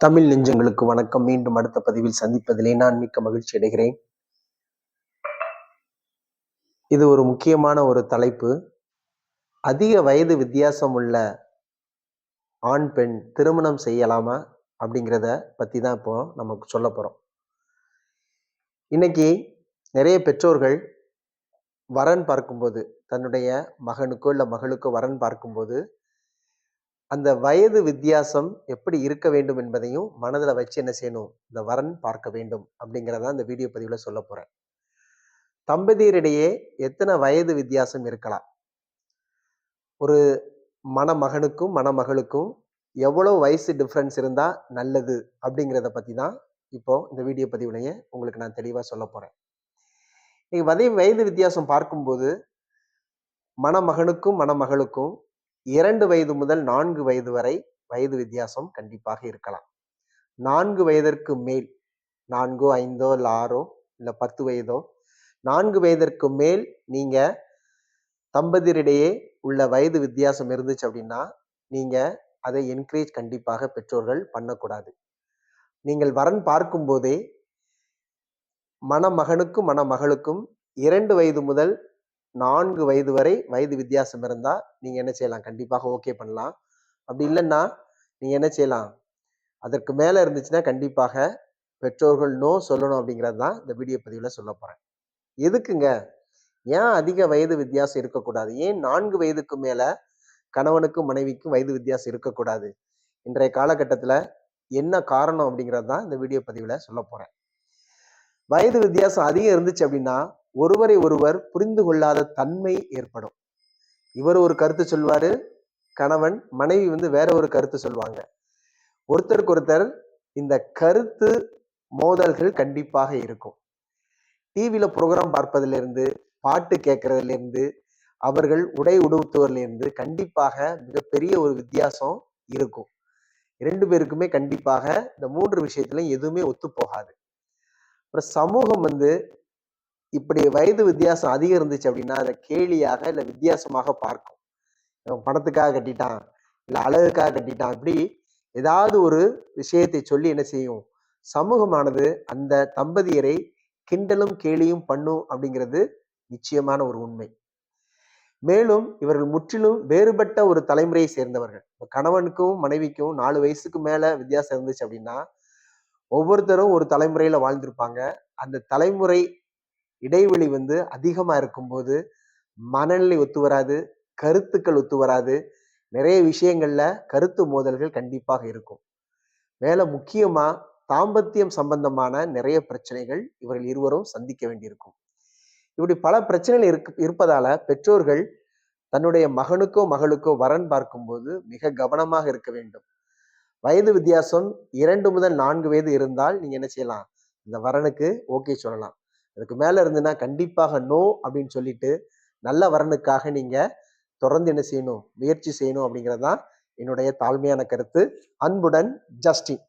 தமிழ் நெஞ்சங்களுக்கு வணக்கம். மீண்டும் அடுத்த பதிவில் சந்திப்பதிலே நான் மிக்க மகிழ்ச்சி அடைகிறேன். இது ஒரு முக்கியமான ஒரு தலைப்பு. அதிக வயது வித்தியாசம் உள்ள ஆண் பெண் திருமணம் செய்யலாமா அப்படிங்கிறத பற்றி தான் இப்போ நமக்கு சொல்ல போகிறோம் இன்னைக்கு நிறைய பெற்றோர்கள் வரன் பார்க்கும்போது தன்னுடைய மகனுக்கோ இல்லை மகளுக்கோ வரன் பார்க்கும்போது அந்த வயது வித்தியாசம் எப்படி இருக்க வேண்டும் என்பதையும் மனதில் வச்சு என்ன செய்யணும்? இந்த வரன் பார்க்க வேண்டும் அப்படிங்கிறத இந்த வீடியோ பதிவில் சொல்ல போகிறேன் தம்பதியரிடையே எத்தனை வயது வித்தியாசம் இருக்கலாம்? ஒரு மணமகனுக்கும் மணமகளுக்கும் எவ்வளோ வயசு டிஃப்ரென்ஸ் இருந்தால் நல்லது அப்படிங்கிறத பற்றி தான் இப்போ இந்த வீடியோ பதிவுலையே உங்களுக்கு நான் தெளிவாக சொல்ல போகிறேன் நீங்கள் வதை வயது வித்தியாசம் பார்க்கும்போது மணமகனுக்கும் மணமகளுக்கும் இரண்டு வயது முதல் நான்கு வயது வரை வயது வித்தியாசம் கண்டிப்பாக இருக்கலாம். நான்கு வயதிற்கு மேல் நான்கோ ஐந்தோ இல்லை ஆறோ இல்லை பத்து வயதோ நான்கு வயதிற்கு மேல் நீங்கள் தம்பதியரிடையே உள்ள வயது வித்தியாசம் இருந்துச்சு அப்படின்னா நீங்கள் அதை என்கரேஜ் கண்டிப்பாக பெற்றோர்கள் பண்ணக்கூடாது. நீங்கள் வரன் பார்க்கும்போதே மணமகனுக்கும் மணமகளுக்கும் இரண்டு வயது முதல் நான்கு வயது வரை வயது வித்தியாசம் இருந்தால் நீங்கள் என்ன செய்யலாம்? கண்டிப்பாக ஓகே பண்ணலாம். அப்படி இல்லைன்னா நீங்கள் என்ன செய்யலாம்? அதற்கு மேலே இருந்துச்சுன்னா கண்டிப்பாக பெற்றோர்கள் நோ சொல்லணும் அப்படிங்கிறது தான் இந்த வீடியோ பதிவில் சொல்ல போகிறேன் எதுக்குங்க? ஏன் அதிக வயது வித்தியாசம் இருக்கக்கூடாது? ஏன் நான்கு வயதுக்கு மேலே கணவனுக்கும் மனைவிக்கும் வயது வித்தியாசம் இருக்கக்கூடாது? இன்றைய காலகட்டத்தில் என்ன காரணம் அப்படிங்கிறது தான் இந்த வீடியோ பதிவில் சொல்ல போகிறேன் வயது வித்தியாசம் அதிகம் இருந்துச்சு அப்படின்னா ஒருவரை ஒருவர் புரிந்து கொள்ளாத தன்மை ஏற்படும். இவர் ஒரு கருத்து சொல்வாரு கணவன் மனைவி வந்து வேற ஒரு கருத்து சொல்லுவாங்க ஒருத்தருக்கு ஒருத்தர் இந்த கருத்து மோதல்கள் கண்டிப்பாக இருக்கும். டிவியில ப்ரோக்ராம் பார்ப்பதிலிருந்து பாட்டு கேட்கறதுலேருந்து அவர்கள் உடை உடுத்துவதிலிருந்து கண்டிப்பாக மிகப்பெரிய ஒரு வித்தியாசம் இருக்கும். இரண்டு பேருக்குமே கண்டிப்பாக இந்த மூன்று விஷயத்திலும் எதுவுமே ஒத்து போகாது அப்புறம் சமூகம் வந்து இப்படி வயது வித்தியாசம் அதிகம் இருந்துச்சு அப்படின்னா அதை கேலியாக இல்லை வித்தியாசமாக பார்க்கும். பணத்துக்காக கட்டிட்டான் இல்லை அழகுக்காக கட்டிட்டான் இப்படி ஏதாவது ஒரு விஷயத்தை சொல்லி என்ன செய்யும்? சமூகமானது அந்த தம்பதியரை கிண்டலும் கேலியும் பண்ணும் அப்படிங்கிறது நிச்சயமான ஒரு உண்மை. மேலும் இவர்கள் முற்றிலும் வேறுபட்ட ஒரு தலைமுறையை சேர்ந்தவர்கள். கணவனுக்கும் மனைவிக்கும் நாலு வயசுக்கு மேல வித்தியாசம் இருந்துச்சு அப்படின்னா ஒவ்வொருத்தரும் ஒரு தலைமுறையில வாழ்ந்திருப்பாங்க. அந்த தலைமுறை இடைவெளி வந்து அதிகமாக இருக்கும்போது மனநிலை ஒத்து வராது கருத்துக்கள் ஒத்து வராது. நிறைய விஷயங்கள்ல கருத்து மோதல்கள் கண்டிப்பாக இருக்கும். மேல முக்கியமா தாம்பத்தியம் சம்பந்தமான நிறைய பிரச்சனைகள் இவர்கள் இருவரும் சந்திக்க வேண்டியிருக்கும். இப்படி பல பிரச்சனைகள் இருக்கு இருப்பதால பெற்றோர்கள் தன்னுடைய மகனுக்கோ மகளுக்கோ வரன் பார்க்கும்போது மிக கவனமாக இருக்க வேண்டும். வயது வித்தியாசம் இரண்டு முதல் நான்கு வயது இருந்தால் நீங்க என்ன செய்யலாம்? இந்த வரனுக்கு ஓகே சொல்லலாம். அதுக்கு மேலே இருந்துன்னா கண்டிப்பாக நோ அப்படின்னு சொல்லிட்டு நல்ல வரனுக்காக நீங்கள் தொடர்ந்து என்ன செய்யணும் முயற்சி செய்யணும் அப்படிங்கிறது தான் என்னுடைய தாழ்மையான கருத்து. அன்புடன் ஜஸ்டின்.